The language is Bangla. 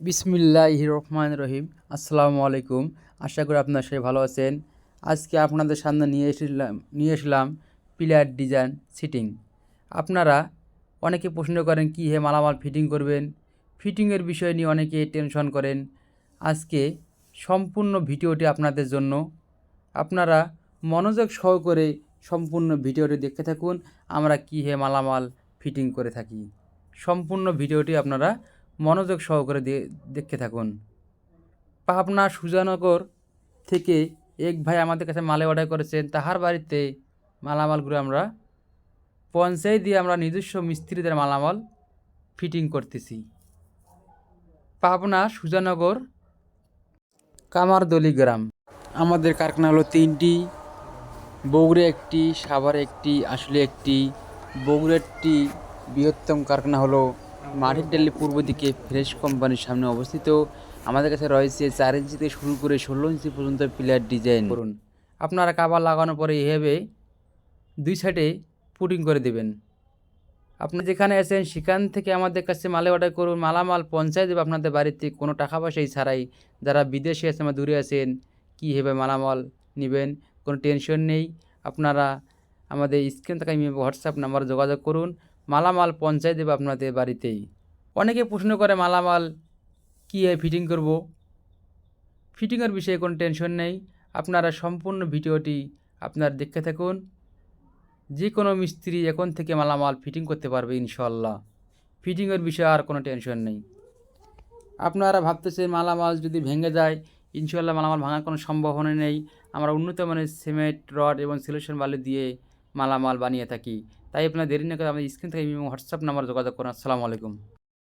বিসমিল্লাহ রহমান রহিম। আসসালামু আলাইকুম। আশা করি আপনার সবাই ভালো আছেন। আজকে আপনাদের সামনে নিয়ে এসেছিলাম, নিয়ে এসলাম পিলার ডিজাইন সিটিং। আপনারা অনেকে প্রশ্ন করেন, কী হে মালামাল ফিটিং করবেন? ফিটিংয়ের বিষয় নিয়ে অনেকে টেনশন করেন। আজকে সম্পূর্ণ ভিডিওটি আপনাদের জন্য। আপনারা মনোযোগ সহকারে সম্পূর্ণ ভিডিওটি দেখতে থাকুন। আমরা কী হে মালামাল ফিটিং করে থাকি। সম্পূর্ণ ভিডিওটি আপনারা মনোযোগ সহকারে দেখতে থাকুন। পাবনা সুজানগর থেকে এক ভাই আমাদের কাছে মালে অর্ডার করেছেন। তাহার বাড়িতে মালামালগুলো আমরা পঞ্চায়েত দিয়ে আমরা নিজস্ব মিস্ত্রিদের মালামাল ফিটিং করতেছি। পাবনা সুজানগর কামারদলি গ্রাম। আমাদের কারখানা হলো তিনটি, বগুড়ে একটি, সাভারে একটি, আসলে একটি। বগুড়ারটি বৃহত্তম কারখানা হলো মাটির ডেলি পূর্ব দিকে ফ্রেশ কোম্পানির সামনে অবস্থিত। আমাদের কাছে রয়েছে চার ইঞ্চি থেকে শুরু করে ষোলো ইঞ্চি পর্যন্ত পিলার ডিজাইন। করুন। আপনারা কাবার লাগানোর পরে এভাবে দুই সাইডে পুটিং করে দেবেন। আপনি যেখানে আছেন, সেখান থেকে আমাদের কাছে মালে অর্ডার করুন। মালামাল পৌঁছায় দেবে আপনাদের বাড়িতে। কোনো টাকা পয়সাই ছাড়াই যারা বিদেশে আছেন বা দূরে আছেন, কী হবে মালামাল নেবেন? কোনো টেনশন নেই। আপনারা আমাদের স্ক্রিন থাকা হোয়াটসঅ্যাপ নাম্বার যোগাযোগ করুন। মালামাল পৌঁছায় দেবে আপনাদের বাড়িতেই। অনেকে প্রশ্ন করে, মালামাল কী ফিটিং করব? ফিটিংয়ের বিষয়ে কোনো টেনশন নেই। আপনারা সম্পূর্ণ ভিডিওটি আপনার দেখতে থাকুন। যে কোনো মিস্ত্রি এখন থেকে মালামাল ফিটিং করতে পারবে ইনশাল্লাহ ফিটিংয়ের বিষয়ে আর কোনো টেনশন নেই। আপনারা ভাবতেছেন মালামাল যদি ভেঙে যায় ইনশাল্লাহ মালামাল ভাঙার কোনো সম্ভাবনা নেই। আমরা উন্নত মানের সিমেন্ট, রড এবং সিলেকশন বালি দিয়ে মালামাল বানিয়ে থাকি। তাই আপনার দেরি না করে আমাদের স্ক্রিন থেকে হোয়াটসঅ্যাপ নাম্বার যোগাযোগ করুন। আসসালামু আলাইকুম।